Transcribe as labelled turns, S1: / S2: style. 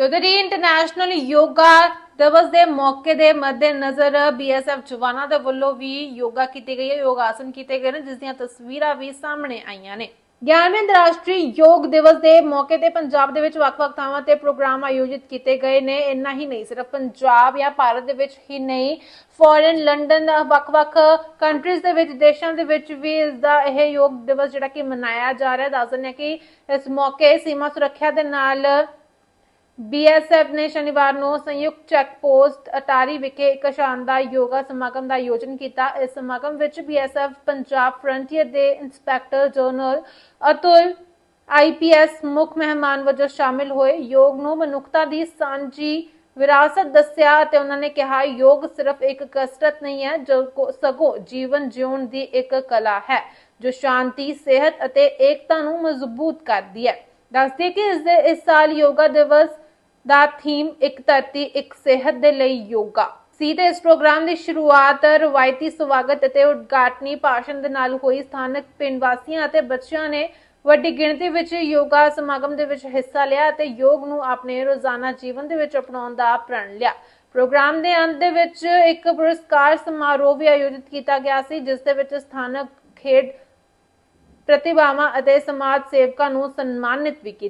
S1: ਤੇ ਉਧਰ ਹੀ ਇੰਟਰਨੈਸ਼ਨਲ ਯੋਗਾ ਦਿਵਸ ਦੇ ਮੌਕੇ ਦੇ ਮੱਦੇਨਜ਼ਰ ਬੀਐਸਐਫ ਜਵਾਨਾਂ ਦੇ ਵੱਲੋਂ ਵੀ ਯੋਗਾ ਕੀਤੀ ਗਈ ਹੈ ਯੋਗ ਕੀਤੇ ਗਏ ਨੇ, ਜਿਸ ਦੀਆਂ ਤਸਵੀਰਾਂ ਵੀ ਸਾਹਮਣੇ ਆਈਆਂ ਨੇ। 11ਵੇਂ ਅੰਤਰਰਾਸ਼ਟਰੀ ਯੋਗ ਦਿਵਸ ਦੇ ਮੌਕੇ ਤੇ ਪੰਜਾਬ ਦੇ ਵਿੱਚ ਵੱਖ-ਵੱਖ ਥਾਵਾਂ ਤੇ ਪ੍ਰੋਗਰਾਮ ਆਯੋਜਿਤ ਕੀਤੇ ਗਏ ਨੇ। ਇੰਨਾ ਹੀ ਨਹੀਂ, ਸਿਰਫ ਪੰਜਾਬ ਜਾਂ ਭਾਰਤ ਦੇ ਵਿੱਚ ਹੀ ਨਹੀਂ ਫੋਰਨ ਲੰਡਨ ਵੱਖ-ਵੱਖ ਕੰਟਰੀਜ਼ ਦੇ ਵਿੱਚ, ਦੇਸ਼ਾਂ ਦੇ ਵਿੱਚ ਵੀ ਇਸ ਦਾ ਇਹ ਯੋਗ ਦਿਵਸ ਜਿਹੜਾ ਕਿ ਮਨਾਇਆ ਜਾ ਰਿਹਾ। ਹੈ ਦੱਸ ਦਿੰਦੇ ਹਾਂ ਕਿ ਇਸ ਮੌਕੇ ਸੀਮਾ ਸੁਰੱਖਿਆ ਦੇ ਨਾਲ ਬੀਐਸਐਫ ਨੇ ਸ਼ਨੀਵਾਰ ਨੂੰ ਸੰਯੁਕਤ ਚੈੱਕ ਪੋਸਟ ਅਟਾਰੀ ਵਿਖੇ ਇੱਕ ਸ਼ਾਨਦਾਰ ਯੋਗਾ ਸਮਾਗਮ ਦਾ ਆਯੋਜਨ ਕੀਤਾ। ਇਸ ਸਮਾਗਮ ਵਿੱਚ ਬੀਐਸਐਫ ਪੰਜਾਬ ਫਰੰਟੀਅਰ ਦੇ ਇੰਸਪੈਕਟਰ ਜਨਰਲ ਅਤੁਲ ਆਈਪੀਐਸ ਮੁੱਖ ਮਹਿਮਾਨ ਵਜੋਂ ਸ਼ਾਮਿਲ ਹੋਏ। ਯੋਗ ਨੂੰ ਮਨੁੱਖਤਾ ਦੀ ਸਾਂਝੀ ਵਿਰਾਸਤ ਦੱਸਿਆ ਅਤੇ ਉਹਨਾਂ ਨੇ ਕਿਹਾ, ਯੋਗ ਸਿਰਫ ਇੱਕ ਕਸਰਤ ਨਹੀਂ ਹੈ ਜੋ ਸਗੋਂ ਜੀਵਨ ਜਿਉਣ ਦੀ ਇੱਕ ਕਲਾ ਹੈ, ਜੋ ਸ਼ਾਂਤੀ, ਸਿਹਤ ਅਤੇ ਏਕਤਾ ਨੂੰ ਮਜ਼ਬੂਤ ਕਰਦੀ ਹੈ। ਦੱਸਦੇ ਕਿ ਇਸ ਦੇ ਇਸ ਸਾਲ ਯੋਗਾ ਦਿਵਸ ਦਾ ਥੀਮ ਇੱਕ ਧਰਤੀ, ਇੱਕ ਸਿਹਤ ਦੇ ਲਈ ਯੋਗਾ। ਸੀ ਤੇ ਇਸ ਪ੍ਰੋਗਰਾਮ ਦੀ ਸ਼ੁਰੂਆਤ ਰਵਾਇਤੀ ਸਵਾਗਤ ਅਤੇ ਉਦਘਾਟਨੀ ਭਾਸ਼ਣ ਦੇ ਨਾਲ ਹੋਈ। ਸਥਾਨਕ ਪਿੰਡ ਵਾਸੀਆਂ ਅਤੇ ਬੱਚਿਆਂ ਨੇ ਵੱਡੀ ਗਿਣਤੀ ਵਿੱਚ ਯੋਗਾ ਸਮਾਗਮ ਦੇ ਵਿੱਚ ਹਿੱਸਾ ਲਿਆ ਅਤੇ ਯੋਗ ਨੂੰ ਆਪਣੇ ਰੋਜ਼ਾਨਾ ਜੀਵਨ ਦੇ ਵਿੱਚ ਅਪਣਾਉਣ ਦਾ ਪ੍ਰਣ ਲਿਆ। ਪ੍ਰੋਗਰਾਮ ਦੇ ਅੰਤ ਦੇ ਵਿੱਚ ਇੱਕ ਪੁਰਸਕਾਰ ਸਮਾਰੋਹ ਵੀ ਆਯੋਜਿਤ ਕੀਤਾ ਗਿਆ ਸੀ, ਜਿਸ ਦੇ ਵਿੱਚ ਸਥਾਨਕ ਖੇਡ ਪ੍ਰਤਿਭਾਵਾਂ ਅਤੇ ਸਮਾਜ ਸੇਵਕਾਂ ਨੂੰ ਸਨਮਾਨਿਤ ਵੀ ਕੀਤਾ